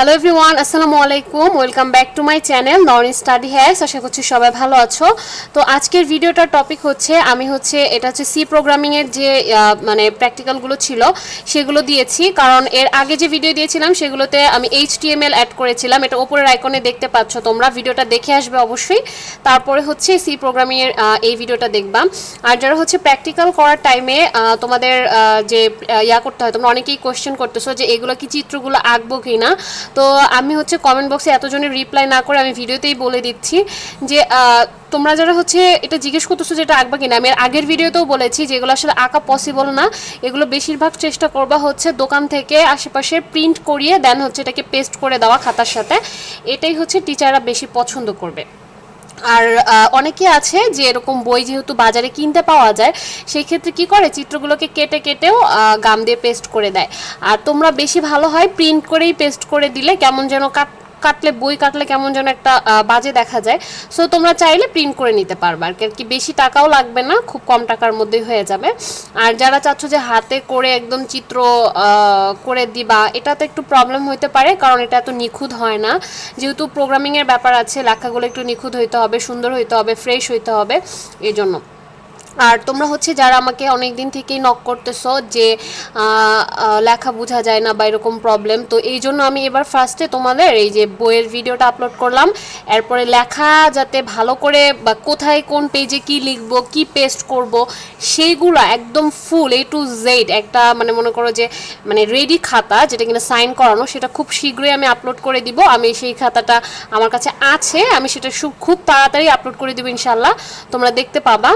Hello everyone আসসালামু আলাইকুম welcome back to my channel Norn study hacks আশা করছি সবাই ভালো আছো। তো আজকের ভিডিওটার টপিক হচ্ছে, আমি হচ্ছে, এটা হচ্ছে সি প্রোগ্রামিংয়ের যে মানে প্র্যাকটিক্যালগুলো ছিল, সেগুলো দিয়েছি। কারণ এর আগে যে ভিডিও দিয়েছিলাম, সেগুলোতে আমি এইচ টিএমএল অ্যাড করেছিলাম। এটা ওপরের আইকনে দেখতে পাচ্ছ তোমরা। ভিডিওটা দেখে আসবে অবশ্যই। তারপরে হচ্ছে সি প্রোগ্রামিংয়ের এই ভিডিওটা দেখবা। আর যারা হচ্ছে প্র্যাকটিক্যাল করার টাইমে তোমাদের যে ইয়া করতে হয়, তোমরা অনেকেই কোয়েশ্চেন করতেছো যে, এগুলো কি চিত্রগুলো আঁকবো কি না তো আমি হচ্ছে কমেন্ট বক্সে এতজনের রিপ্লাই না করে আমি ভিডিওতেই বলে দিচ্ছি যে তোমরা যারা হচ্ছে এটা জিজ্ঞেস করতেছো যেটা আঁকবা কিনা, আমি আগের ভিডিওতেও বলেছি যেগুলো আসলে আঁকা পসিবল না, এগুলো বেশিরভাগ চেষ্টা করবা হচ্ছে দোকান থেকে আশেপাশে প্রিন্ট করিয়ে দেন হচ্ছে এটাকে পেস্ট করে দেওয়া খাতার সাথে। এটাই হচ্ছে টিচাররা বেশি পছন্দ করবে। আর অনেকে আছে যে এরকম বই যেহেতু বাজারে কিনতে পাওয়া যায় সেই ক্ষেত্রে কি করে? চিত্রগুলোকে কেটে কেটেও গাম দিয়ে পেস্ট করে দেয়। আর তোমরা বেশি ভালো হয় প্রিন্ট করেই পেস্ট করে দিলে কেমন যেন কাট কাটলে, বই কাটলে কেমন যেন একটা বাজে দেখা যায়। সো তোমরা চাইলে প্রিন্ট করে নিতে পারবে। আর কি বেশি টাকাও লাগবে না, খুব কম টাকার মধ্যেই হয়ে যাবে। আর যারা চাচ্ছ যে হাতে করে একদম চিত্র করে দিবা এটা তো একটু প্রবলেম হতে পারে, কারণ এটা এত নিখুঁত হয় না। যেহেতু প্রোগ্রামিংয়ের ব্যাপার আছে, লেখাগুলো একটু নিখুঁত হইতে হবে, সুন্দর হইতে হবে ফ্রেশ হইতে হবে এই জন্য আর তোমরা হচ্ছে যারা আমাকে অনেক দিন থেকেই নক করতেছো যে লেখা বোঝা যায় না বা এরকম প্রবলেম তো এই জন্য আমি এবার ফার্স্টে তোমাদের এই যে বইয়ের ভিডিওটা আপলোড করলাম, এরপরে লেখা যাতে ভালো করে বা কোথায় কোন পেজে কি লিখব, কি পেস্ট করব, সেইগুলো একদম ফুল এ টু জেড একটা মানে মনে করো যে মানে রেডি খাতা যেটা কিনা সাইন করানো, সেটা খুব শীঘ্রই আমি আপলোড করে দিব। আমি সেই খাতাটা আমার কাছে আছে, আমি সেটা খুব তাড়াতাড়ি আপলোড করে দিব ইনশাল্লাহ তোমরা দেখতে পাবা।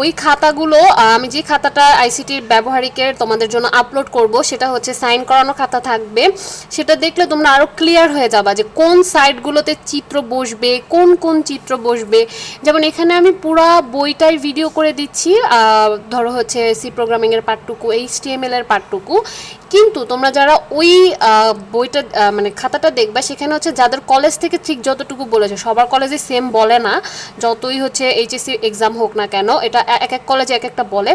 ওই খাতাগুলো আমি যে খাতাটা আইসিটির ব্যবহারিকের তোমাদের জন্য আপলোড করব, সেটা হচ্ছে সাইন করানো খাতা থাকবে। সেটা দেখলে তোমরা আরও ক্লিয়ার হয়ে যাবা যে কোন সাইডগুলোতে চিত্র বসবে, কোন কোন চিত্র বসবে। যেমন এখানে আমি পুরা বইটাই ভিডিও করে দিচ্ছি ধরো হচ্ছে সি প্রোগ্রামিংয়ের পার্টটুকু এইচ টি এম এল এর পার্টটুকু কিন্তু তোমরা যারা ওই বইটা মানে খাতাটা দেখবা, সেখানে হচ্ছে যাদের কলেজ থেকে ঠিক যতটুকু বলেছে, সবার কলেজে সেম বলে না, যতই হচ্ছে এইচএসসি এক্সাম হোক না কেন, এটা এক এক কলেজে এক একটা বলে।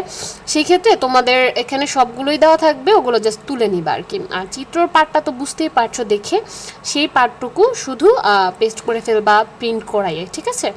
সেই ক্ষেত্রে তোমাদের এখানে সবগুলোই দেওয়া থাকবে, ওগুলো জাস্ট তুলে নিবা আর কি আর চিত্রর পার্টটা তো বুঝতেই পারছ দেখে, সেই পার্টটুকু শুধু পেস্ট করে ফেলবা প্রিন্ট করাইয়ে, ঠিক আছে?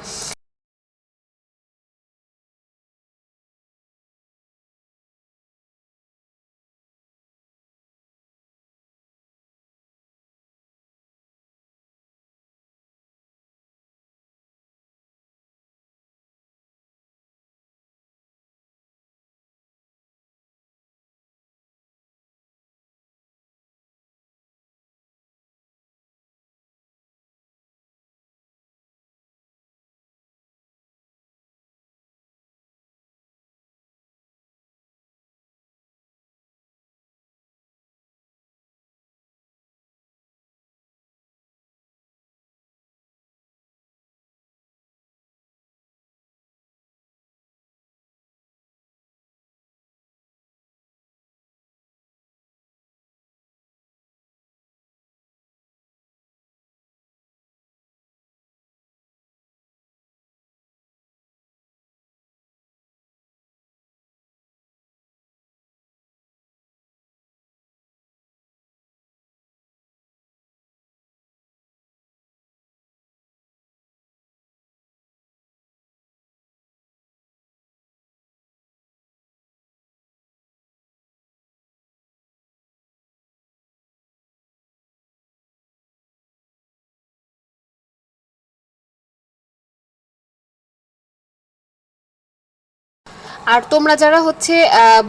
আর তোমরা যারা হচ্ছে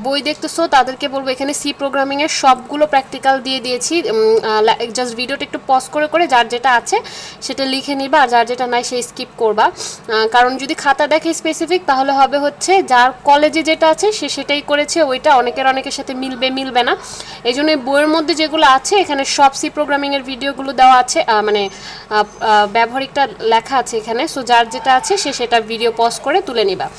বই দেখতেছো, তাদেরকে বলব এখানে সি প্রোগ্রামিং এর সবগুলো প্র্যাকটিক্যাল দিয়ে দিয়েছি। জাস্ট ভিডিওটা একটু পজ করে করে যার যেটা আছে সেটা লিখে নিবা, আর যার যেটা নাই সেই স্কিপ করবা। কারণ যদি খাতা দেখে স্পেসিফিক তাহলে হবে হচ্ছে যার কলেজে যেটা আছে, সে সেটাই করেছে, ওইটা অনেকের অনেকের সাথে মিলবে মিলবে না। এই জন্য বইয়ের মধ্যে যেগুলো আছে, এখানে সব সি প্রোগ্রামিং এর ভিডিওগুলো দেওয়া আছে মানে ব্যবহারিকটা লেখা আছে এখানে। সো যার যেটা আছে, সে সেটা ভিডিও পজ করে তুলে নিবা।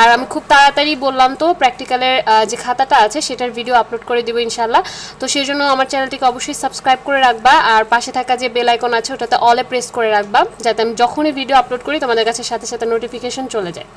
আর আমি খুব তাড়াতাড়ি বললাম তো প্র্যাকটিক্যালের যে খাতাটা আছে সেটার ভিডিও আপলোড করে দিব ইনশাল্লাহ তো সেই জন্য আমার চ্যানেলটিকে অবশ্যই সাবস্ক্রাইব করে রাখবা, আর পাশে থাকা যে বেল আইকন আছে ওটাতে অলে প্রেস করে রাখবা, যাতে আমি যখনই ভিডিও আপলোড করি তোমাদের কাছে সাথে সাথে নোটিফিকেশন চলে যায়।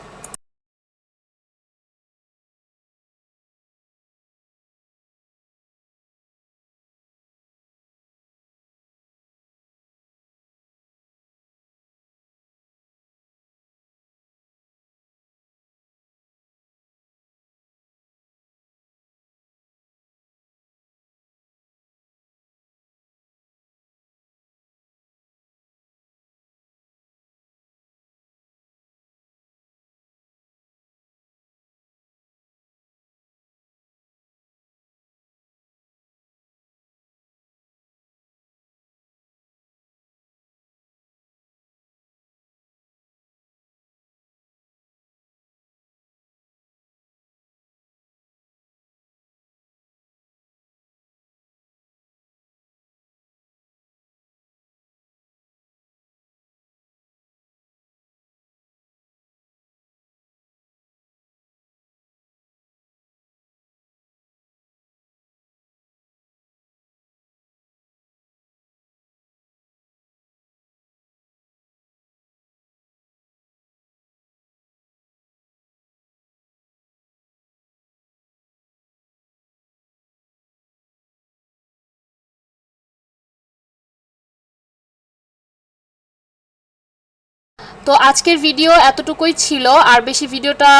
তো আজকের ভিডিও এতটুকুই ছিল, আর বেশি ভিডিওটা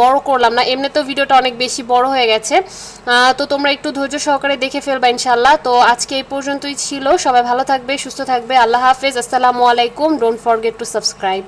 বড় করলাম না। এমনিতেও ভিডিওটা অনেক বেশি বড় হয়ে গেছে। তো তোমরা একটু ধৈর্য সহকারে দেখে ফেলবা ইনশাল্লাহ তো আজকে এই পর্যন্তই ছিল। সবাই ভালো থাকবে, সুস্থ থাকবে। আল্লাহ হাফেজ। আসসালামু আলাইকুম। Don't forget to subscribe